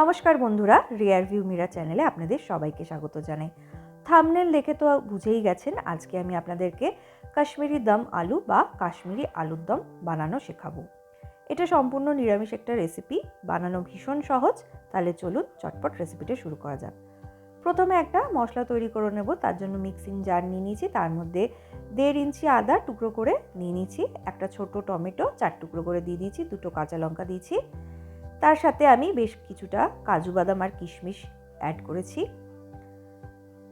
নমস্কার বন্ধুরা rear view Mira চ্যানেলে আপনাদের সবাইকে স্বাগত জানাই। থামনেল দেখে তো বুঝেই গেছেন, আজকে আমি আপনাদেরকে কাশ্মীরি দম আলু বা কাশ্মীরি আলুর দম বানানো শেখাবো। এটা সম্পূর্ণ নিরামিষ একটা রেসিপি বানানো ভীষণ সহজ, তাহলে চলুন চটপট রেসিপিটা শুরু করা যাক। প্রথমে একটা মশলা তৈরি করে নেব, তার জন্য মিক্সিং জার নিয়ে নিয়েছি, তার মধ্যে দেড় ইঞ্চি আদা টুকরো করে নিয়ে নিয়েছি, একটা ছোট টমেটো চার টুকরো করে দিয়ে দিয়েছি, দুটো কাঁচা লঙ্কা দিয়েছি তার সাথে আমি বেশ কিছুটা কাজু বাদাম আর কিশমিশ অ্যাড করেছি।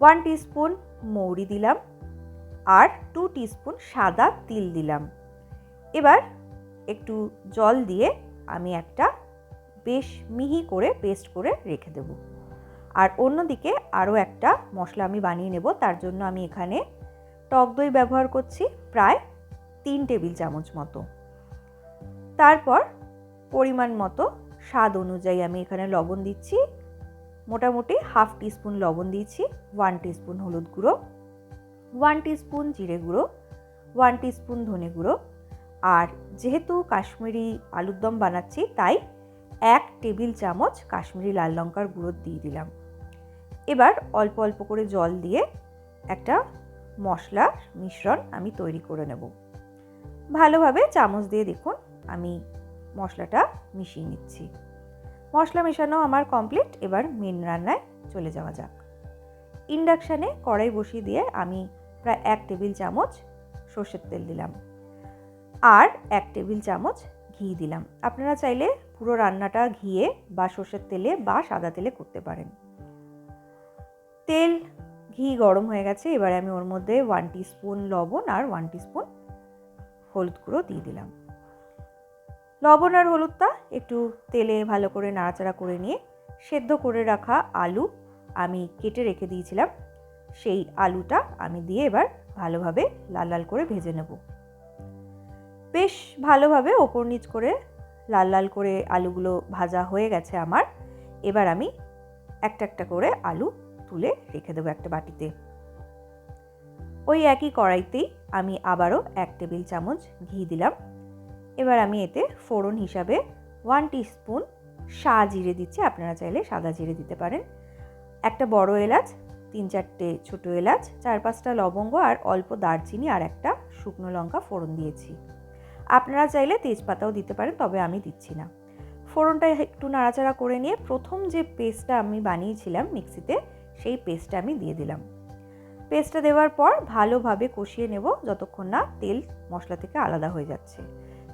ওয়ান টিস্পুন মৌরি দিলাম আর টু টিস্পুন সাদা তিল দিলাম। এবার একটু জল দিয়ে আমি একটা বেশ মিহি করে পেস্ট করে রেখে দেব। আর অন্যদিকে আরও একটা মশলা আমি বানিয়ে নেব, তার জন্য আমি এখানে টক দই ব্যবহার করছি প্রায় তিন টেবিল চামচ মতো। তারপর পরিমাণ মতো স্বাদ অনুযায়ী আমি এখানে লবণ দিচ্ছি। মোটামুটি হাফ টিস্পুন লবণ দিয়েছি, ওয়ান টিস্পুন হলুদ গুঁড়ো, ওয়ান টিস্পুন জিরে গুঁড়ো, ওয়ান টিস্পুন ধনে গুঁড়ো। আর যেহেতু কাশ্মীরি আলুর দম বানাচ্ছি, তাই এক টেবিল চামচ কাশ্মীরি লাল লঙ্কার গুঁড়ো দিয়ে দিলাম। এবার অল্প অল্প করে জল দিয়ে একটা মশলার মিশ্রণ আমি তৈরি করে নেব। ভালোভাবে চামচ দিয়ে দেখুন, আমি মশলাটা মিশিয়ে নিচ্ছি। মশলা মেশানো আমার কমপ্লিট এবার মেন রান্নায় চলে যাওয়া যাক। ইন্ডাকশানে কড়াই বসিয়ে দিয়ে আমি প্রায় এক টেবিল চামচ সর্ষের তেল দিলাম। আর এক টেবিল চামচ ঘি দিলাম। আপনারা চাইলে পুরো রান্নাটা ঘিয়ে বা সর্ষের তেলে বা সাদা তেলে করতে পারেন। তেল, ঘি গরম হয়ে গেছে, এবারে আমি ওর মধ্যে ওয়ান স্পুন লবণ আর ওয়ান স্পুন হলুদ গুঁড়ো দিয়ে দিলাম। লবণ আর হলুদটা একটু তেলে ভালো করে নাড়াচাড়া করে নিয়ে সেদ্ধ করে রাখা আলু আমি কেটে রেখে দিয়েছিলাম। সেই আলুটা আমি দিয়ে এবার ভালোভাবে লাল লাল করে ভেজে নেব। বেশ ভালোভাবে ওপর নিচ করে লাল লাল করে আলুগুলো ভাজা হয়ে গেছে আমার। এবার আমি একটা একটা করে আলু তুলে রেখে দেবো একটা বাটিতে। ওই একই কড়াইতেই আমি আবারও এক টেবিল চামচ ঘি দিলাম। এবার আমি এতে ফোড়ন হিসাবে ওয়ান স্পুন সা জিরে দিচ্ছি। আপনারা চাইলে সাদা জিরে দিতে পারেন। একটা বড় এলাচ, তিন চারটে ছোটো এলাচ, চার পাঁচটা লবঙ্গ আর অল্প দারচিনি আর একটা শুকনো লঙ্কা ফোড়ন দিয়েছি। আপনারা চাইলে তেজপাতাও দিতে পারেন, তবে আমি দিচ্ছি না। ফোড়নটা একটু নাড়াচাড়া করে নিয়ে প্রথম যে পেস্টটা আমি বানিয়েছিলাম মিক্সিতে, সেই পেস্টটা আমি দিয়ে দিলাম। পেস্টটা দেওয়ার পর ভালোভাবে কষিয়ে নেব, যতক্ষণ না তেল মশলা থেকে আলাদা হয়ে যাচ্ছে।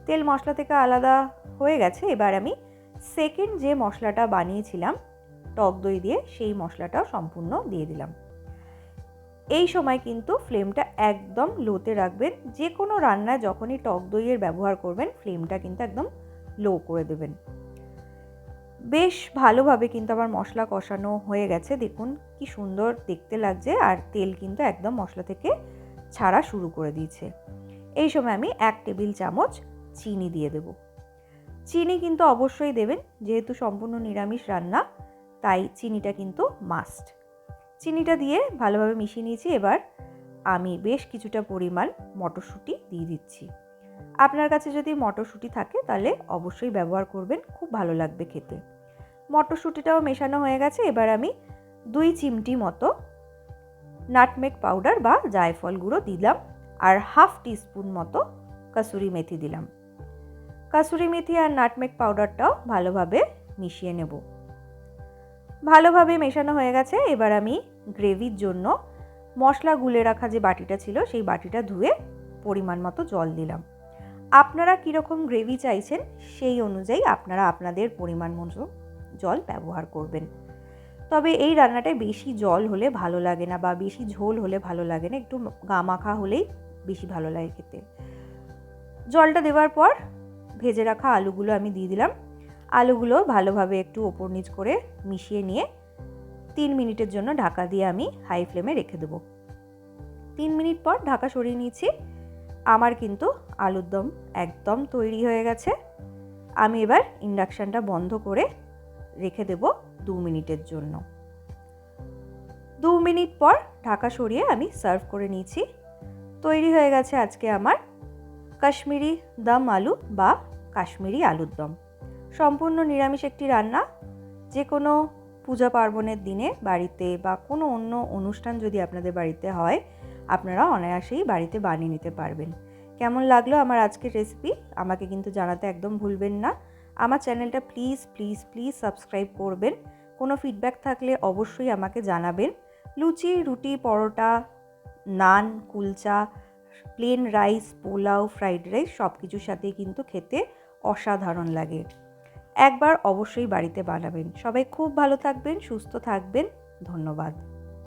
তেল মশলা থেকে আলাদা হয়ে গেছে। এবার আমি সেকেন্ড যে মশলাটা বানিয়েছিলাম, টক দই দিয়ে সেই মশলাটাও সম্পূর্ণ দিয়ে দিলাম। এই সময় কিন্তু ফ্লেমটা একদম লোতে রাখবেন। যে কোনো রান্নায় যখনই টক দইয়ের ব্যবহার করবেন ফ্লেমটা কিন্তু একদম লো করে দেবেন। বেশ ভালোভাবে কিন্তু আমার মশলা কষানো হয়ে গেছে। দেখুন কি সুন্দর দেখতে লাগছে আর তেল কিন্তু একদম মশলা থেকে ছাড়া শুরু করে দিয়েছে। এই সময় আমি এক টেবিল চামচ চিনি দিয়ে দেব। চিনি কিন্তু অবশ্যই দেবেন, যেহেতু সম্পূর্ণ নিরামিষ রান্না, তাই চিনিটা কিন্তু মাস্ট চিনিটা দিয়ে ভালোভাবে মিশিয়ে নিয়েছি, এবার আমি বেশ কিছুটা পরিমাণ মটরশুঁটি দিয়ে দিচ্ছি। আপনার কাছে যদি মটরশুঁটি থাকে, তাহলে অবশ্যই ব্যবহার করবেন, খুব ভালো লাগবে খেতে। মটরশুঁটিটাও মেশানো হয়ে গেছে, এবার আমি দুই চিমটি মতো নাটমেক পাউডার বা জায়ফল গুঁড়ো দিলাম, আর হাফ টিস্পুন মতো কাসুরি মেথি দিলাম। কাসুরি মেথি আর নাটমেক পাউডারটাও ভালোভাবে মিশিয়ে নেব। ভালোভাবে মেশানো হয়ে গেছে। এবার আমি গ্রেভির জন্য মশলা গুলে রাখা যে বাটিটা ছিল, সেই বাটিটা ধুয়ে পরিমাণ মতো জল দিলাম। আপনারা কীরকম গ্রেভি চাইছেন সেই অনুযায়ী আপনারা আপনাদের পরিমাণ মতো জল ব্যবহার করবেন। তবে এই রান্নাটায় বেশি জল হলে ভালো লাগে না বা বেশি ঝোল হলে ভালো লাগে না। একটু গামাখা হলেই বেশি ভালো লাগে খেতে। জলটা দেওয়ার পর ভেজে রাখা আলুগুলো আমি দিয়ে দিলাম। আলুগুলো ভালোভাবে একটু ওপর নিচ করে মিশিয়ে নিয়ে তিন মিনিটের জন্য ঢাকা দিয়ে আমি হাই ফ্লেমে রেখে দেবো। তিন মিনিট পর ঢাকা সরিয়ে নিয়েছি। আমার কিন্তু আলুর দম একদম তৈরি হয়ে গেছে। আমি এবার ইন্ডাকশানটা বন্ধ করে রেখে দেব দু মিনিটের জন্য। দু মিনিট পর ঢাকা সরিয়ে আমি সার্ভ করে নিয়েছি। তৈরি হয়ে গেছে আজকে আমার কাশ্মীরি দম আলু বা কাশ্মীরি আলুর দম। সম্পূর্ণ নিরামিষ একটি রান্না। যে কোনো পূজা পার্বণের দিনে বাড়িতে বা কোনো অন্য অনুষ্ঠান যদি আপনাদের বাড়িতে হয়, আপনারা অনায়াসেই বাড়িতে বানিয়ে নিতে পারবেন। কেমন লাগল আমার আজকের রেসিপি আমাকে কিন্তু জানাতে একদম ভুলবেন না। আমার চ্যানেলটা প্লিজ প্লিজ প্লিজ সাবস্ক্রাইব করবেন। কোনো ফিডব্যাক থাকলে অবশ্যই আমাকে জানাবেন। লুচি, রুটি, paratha, naan, kulcha plain rice pulao fried rice সব কিছুর সাথেই কিন্তু খেতে অসাধারণ লাগে। একবার অবশ্যই বাড়িতে বানাবেন। সবাই খুব ভালো থাকবেন সুস্থ থাকবেন। ধন্যবাদ।